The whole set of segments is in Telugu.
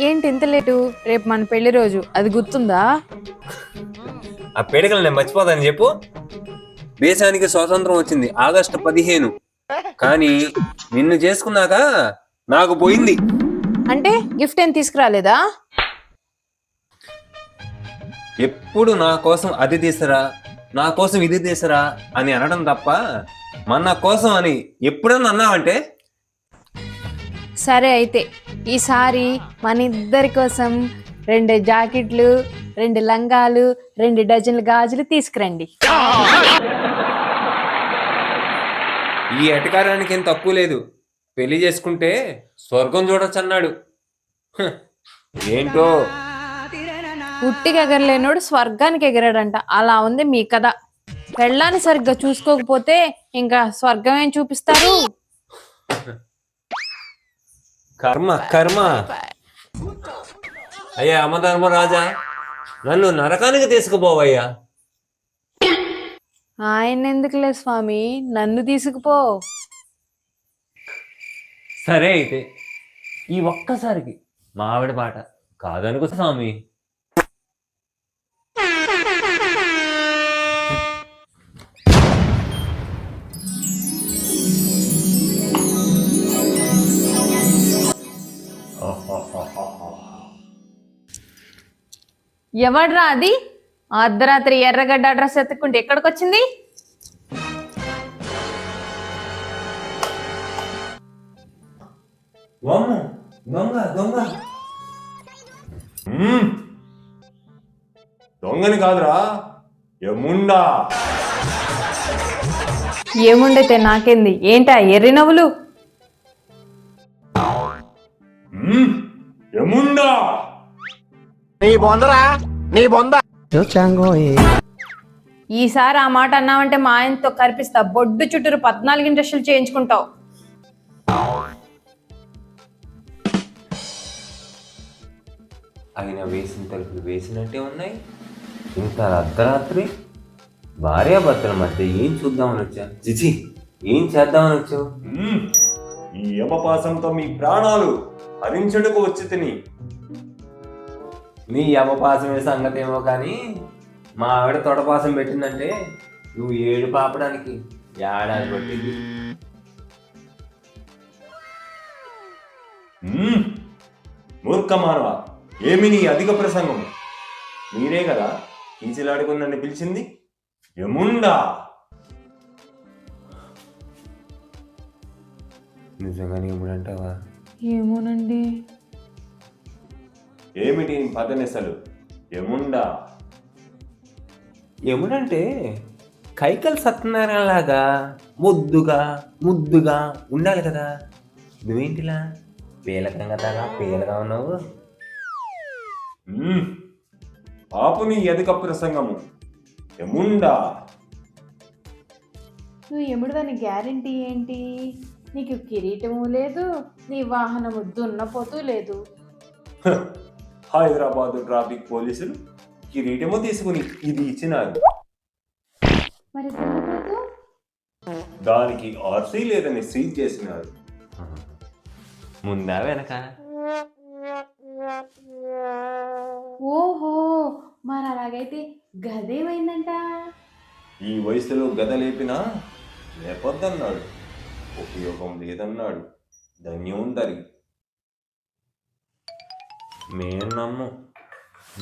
ఏంటి ఇంత లేటు? రేపు మన పెళ్ళి రోజు. అది గుర్తుందా? ఆ పేడికలు నేను మర్చిపోతాను చెప్పు. దేశానికి స్వాతంత్రం వచ్చింది ఆగస్టు పదిహేను. కానీ నిన్ను చేసుకున్నాక నాకు పోయింది. అంటే గిఫ్ట్ ఏం తీసుకురాలేదా? ఎప్పుడు నా కోసం అది తీసరా నా కోసం ఇది తీసరా అని అనడం తప్ప మన కోసం అని ఎప్పుడన్నా అన్నావంటే? సరే అయితే. ఈసారి మన ఇద్దరి కోసం రెండు జాకెట్లు రెండు లంగాలు రెండు డజన్ల గాజులు తీసుకురండి. ఈ ఎటకారానికి ఏం తక్కువ లేదు. పెళ్ళి చేసుకుంటే స్వర్గం చూడొచ్చు అన్నాడు ఏంటో? పుట్టికి ఎగరలేనోడు స్వర్గానికి ఎగరాడంట. అలా ఉంది మీ కథ. పెళ్ళాన్ని సరిగ్గా చూసుకోకపోతే ఇంకా స్వర్గం ఏం చూపిస్తారు? కర్మ కర్మ. అయ్యా అమధర్మరాజా నన్ను నరకానికి తీసుకుపోవయ్యా. ఆయన ఎందుకులే స్వామి? నన్ను తీసుకుపో. సరే అయితే ఈ ఒక్కసారికి మా ఆవిడ పాట కాదనుకో స్వామి. ఎవడ్రా అది? అర్ధరాత్రి ఎర్రగడ్డ అడ్రస్ ఎత్తుకుంటే ఎక్కడికి వచ్చింది. దొంగని కాదురా ఎముండా ఏముండైతే నాకేంది? ఏంటా ఎర్రి నవ్వులు? మ్మ్. ఎముండా ఈసారి ఆ మాట అన్నావంటే మా ఆయనతో కనిపిస్తా బొడ్డు చుట్టూరు పద్నాలుగు ఇండస్ట్రీలు చేయించుకుంటావు. ఆయన వేసిన తలుపులు వేసినట్టే ఉన్నాయి. ఇంత అర్ధరాత్రి. భార్యాభర్తల మధ్య ఏం చూద్దామని వచ్చా జిజి ఏం చేద్దామని వచ్చావు? ఈ యమపాసంతో మీ ప్రాణాలు హరించడుకు వచ్చి తిని. నీ యమపాసమే సంగతి ఏమో కానీ మా ఆవిడ తొడపాసం పెట్టిందంటే నువ్వు ఏడు పాపడానికి ఏడాది పట్టింది. మూర్ఖ మానవ ఏమి నీ అధిక ప్రసంగం? మీరే కదా కీచిలాడుకుని నన్ను పిలిచింది? యముండా! నిజంగానే యముడంటావా? ఏమోనండి. ఏమిటి నీ పదనెసలు? యముండా. యముడంటే కైకల్ సత్యనారాయణ లాగా ముద్దుగా ముద్దుగా ఉండాలి కదా. నువ్వేంటిలా? పీలకంగా తగా పీలగా ఉన్నావు. పాపు నీ ఎదుక ప్రసంగము. యముండా. నువ్వు ఎముడుదని గ్యారంటీ ఏంటి? నీకు కిరీటము లేదు నీ వాహనము దున్నపోతూ లేదు. హైదరాబాద్ ట్రాఫిక్ పోలీసులు కిరీటము తీసుకుని ఇది ఇచ్చినారు. మరి దానికి ఆర్సీ లేదని సీజ్ చేసినారు. ముందా వెనక ఓహో మరి అలాగైతే గదేమైందంట? ఈ వయసులో గద లేపినా లేపొద్దన్నాడు. ఉపయోగం లేదన్నాడు. ధన్యం దరి మేము నమ్ము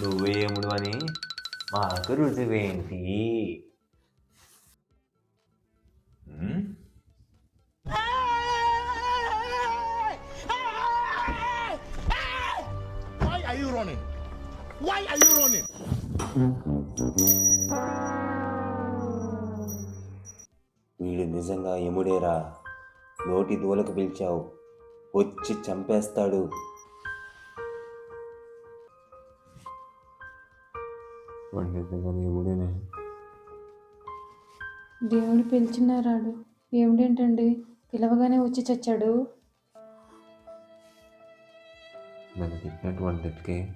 నువ్వేముడు అని మాకు రుజువేంటి ఉమ్? Why are you running? Why are you running? వీడు నిజంగా ఎముడేరా నోటి దూలకు పిలిచావు వచ్చి చంపేస్తాడు వాడు నిజంగానే ఎముడేనే దేవుడు పిలిచినారాడు. ఏమిటంటండి? పిలవగానే వచ్చి చచ్చాడు. నన్ను తిట్టినట్టు వాడు తిట్టికే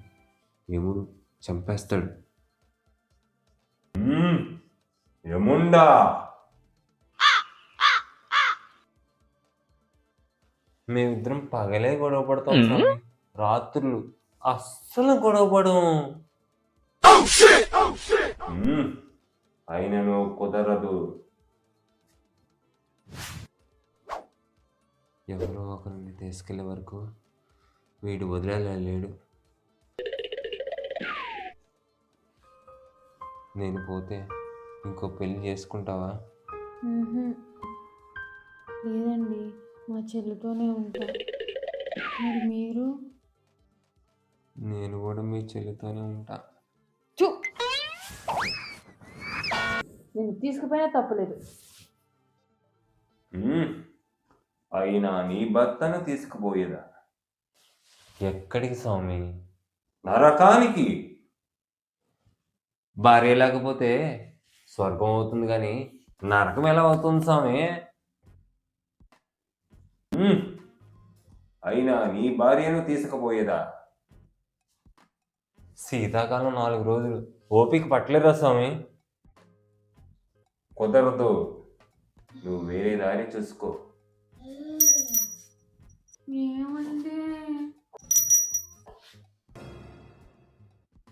ఎముడు చంపేస్తాడు. ఎముండా మేమిద్దరం పగలే గొడవ పడతాం. రాత్రులు అస్సలు గొడవపడం మ్మ్. అయినను కుదరదు. ఎవరో ఒకరిని తీసుకెళ్ళే వరకు వీడు వదిలేలేడు. నేను పోతే ఇంకో పెళ్ళి చేసుకుంటావా. లేదండి మా చెల్లితోనే ఉంటా. మరి మీరు? నేను కూడా మీ చెల్లితోనే ఉంటా. నేను తీసుకుపోయినా తప్పలేదు. అయినా నీ భర్తను తీసుకుపోయేదా? ఎక్కడికి స్వామి? నరకానికి. భార్య లేకపోతే స్వర్గం అవుతుంది కానీ నరకం ఎలా అవుతుంది స్వామి. అయినా నీ భార్యను తీసుకుపోయేదా? శీతాకాలం నాలుగు రోజులు ఓపిక పట్టలేదా స్వామి? కుదరదు. నువ్వు వేరే దారి చూసుకో. ఏమండి?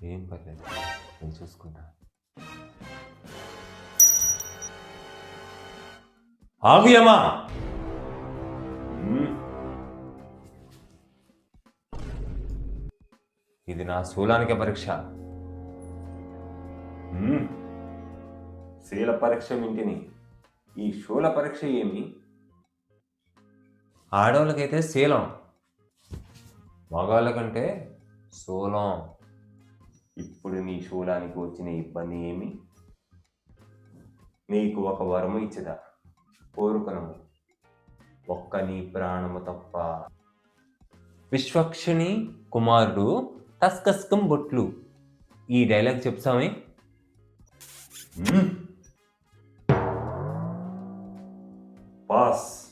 ఏం పర్లేదు. నేను చూసుకుంటా. ఆగు యమా. మ్మ్. ఇది నా శూలానికే పరీక్ష. శీల పరీక్ష వింటిని. ఈ శూల పరీక్ష ఏమి? ఆడవాళ్ళకైతే శీలం. మగవాళ్ళకంటే శూలం. ఇప్పుడు నీ శూలానికి వచ్చిన ఇబ్బంది ఏమి? నీకు ఒక వరము ఇచ్చదా? కోరుకనము. ఒక్క నీ ప్రాణము తప్ప. విశ్వక్షిణి కుమారుడు టస్కస్కం బొట్లు. ఈ డైలాగ్ చెప్తామే paz.